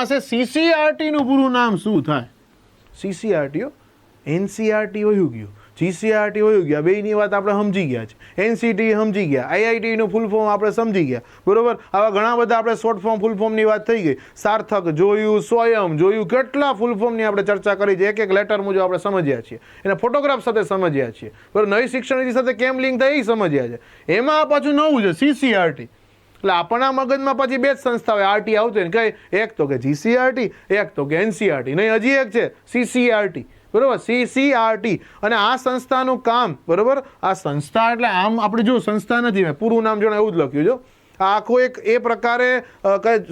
પાસે સીસીઆરટી નું પૂરું નામ શું થાય? સીસીઆરટીઓ એનસીઆરટી વયું ગયું. જીસીઆરટી વયું ગયા. બેની વાત આપણે સમજી ગયા છે. એનસીટી સમજી ગયા. આઈઆઈટી નું ફૂલ ફોર્મ આપણે સમજી ગયા. બરોબર? આવા ઘણા બધા આપણે શોર્ટ ફોર્મ ફૂલ ફોર્મની વાત થઈ ગઈ. સાર્થક જોયું, સ્વયં જોયું, કેટલા ફૂલ ફોર્મની આપણે ચર્ચા કરી છે. એક એક લેટર મુજબ આપણે સમજ્યા છીએ. એને ફોટોગ્રાફ સાથે સમજ્યા છીએ. બરોબર? નવી શિક્ષણ નીતિ સાથે કેમ લિંક થાય એ સમજ્યા છે. એમાં પાછું નવું છે. સીસીઆરટી એટલે આપણા મગજમાં પછી બે જ સંસ્થા હોય આરટી આવતી હોય કઈ? એક તો કે જીસીઆરટી એક તો કે એનસીઆરટી નહીં, હજી એક છે સીસીઆરટી બરોબર? સીસીઆરટી અને આ સંસ્થાનું કામ, બરોબર? આ સંસ્થા એટલે આમ આપણે જો સંસ્થા નથી, મેં પૂરું નામ જોડે એવું જ લખ્યું જો આ આખો એક એ પ્રકારે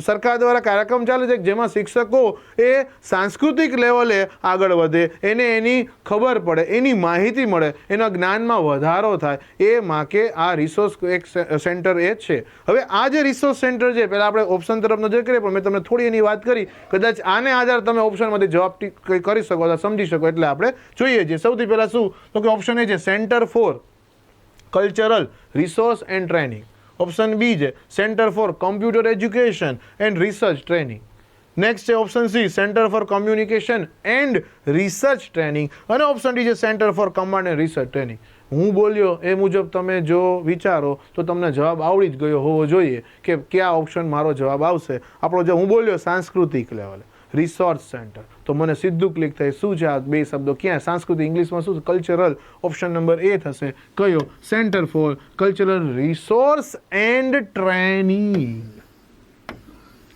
સરકાર દ્વારા કાર્યક્રમ ચાલે છે જેમાં શિક્ષકો એ સાંસ્કૃતિક લેવલે આગળ વધે, એને એની ખબર પડે, એની માહિતી મળે, એના જ્ઞાનમાં વધારો થાય, એ માકે આ રિસોર્સ એક સેન્ટર એ જ છે. હવે આ જે રિસોર્સ સેન્ટર છે, પહેલાં આપણે ઓપ્શન તરફ નજર કરીએ, પણ મેં તમને થોડી એની વાત કરી, કદાચ આને આધાર તમે ઓપ્શનમાંથી જવાબ કરી શકો અથવા સમજી શકો, એટલે આપણે જોઈએ છીએ. સૌથી પહેલાં શું? તો કે ઓપ્શન એ છે centre for cultural resource and training option B છે centre for computer education and research training next છે option C centre for communication and research training અને ઓપ્શન ડી છે centre for command and research training હું બોલ્યો એ મુજબ તમે જો વિચારો, તો તમને જવાબ આવડી જ ગયો હોવો જોઈએ કે કયા ઓપ્શન મારો જવાબ આવશે. આપણો જે હું બોલ્યો, સાંસ્કૃતિક લેવલે રિસોર્સ સેન્ટર તો મને સીધું ક્લિક થાય, શું છે આ બે શબ્દો? ક્યાં? સાંસ્કૃતિક ઇંગ્લિશમાં શું કલ્ચરલ ઓપ્શન નંબર એ થશે. કયો? Centre for cultural resource and training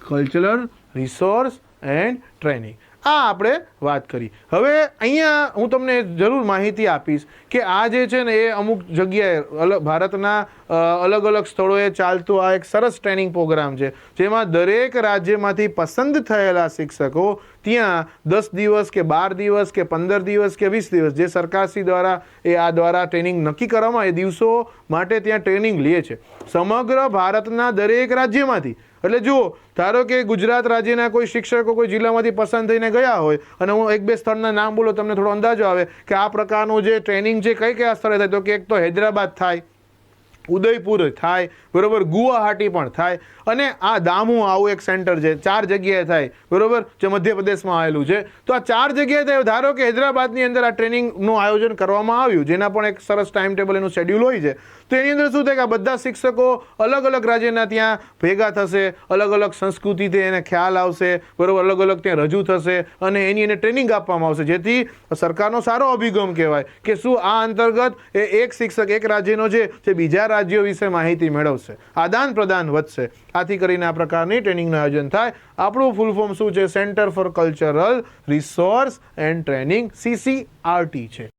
cultural resource and training આ આપણે વાત કરી. હવે અહીંયા હું તમને જરૂર માહિતી આપીશ કે આ જે છે ને એ અમુક જગ્યાએ અલગ ભારતના અલગ અલગ સ્થળોએ ચાલતું આ એક સરસ ટ્રેનિંગ પ્રોગ્રામ છે, જેમાં દરેક રાજ્યમાંથી પસંદ થયેલા શિક્ષકો ત્યાં દસ દિવસ કે બાર દિવસ કે પંદર દિવસ કે વીસ દિવસ જે સરકારશ્રી દ્વારા એ આ દ્વારા ટ્રેનિંગ નક્કી કરવામાં એ દિવસો માટે ત્યાં ટ્રેનિંગ લે છે. સમગ્ર ભારતના દરેક રાજ્યમાંથી એટલે જુઓ, ધારો કે ગુજરાત રાજ્યના કોઈ શિક્ષકો કોઈ જિલ્લામાંથી પસંદ થઈને ગયા હોય, અને હું એક બે સ્થળના નામ બોલો, તમને થોડો અંદાજો આવે કે આ પ્રકારનું જે ટ્રેનિંગ છે, કઈ કયા સ્થળે થાય? તો કે એક તો હૈદરાબાદ થાય. ઉદયપુર થાય, બરાબર? ગુવાહાટી પણ થાય. અને આ દામુ આવું એક સેન્ટર છે. ચાર જગ્યાએ થાય, બરાબર? જે મધ્યપ્રદેશમાં આવેલું છે. તો આ ચાર જગ્યાએ થાય. ધારો કે હૈદરાબાદની અંદર આ ટ્રેનિંગનું આયોજન કરવામાં આવ્યું, જેના પણ એક સરસ ટાઈમ ટેબલ એનું શેડ્યુલ હોય છે. તો એની અંદર શું થાય કે આ બધા શિક્ષકો અલગ અલગ રાજ્યના ત્યાં ભેગા થશે, અલગ અલગ સંસ્કૃતિથી એને ખ્યાલ આવશે, બરાબર? અલગ અલગ ત્યાં રજૂ થશે અને એની એને ટ્રેનિંગ આપવામાં આવશે. જેથી સરકારનો સારો અભિગમ કહેવાય કે શું આ અંતર્ગત એ એક શિક્ષક એક રાજ્યનો છે, જે બીજા રાજ્યો વિશે માહિતી મેળવશે. આદાન પ્રદાન વધશે. આથી કરીને આ પ્રકારની ટ્રેનિંગનું આયોજન થાય. આપણું ફૂલ ફોર્મ શું છે? Centre for cultural resource and training CCRT છે.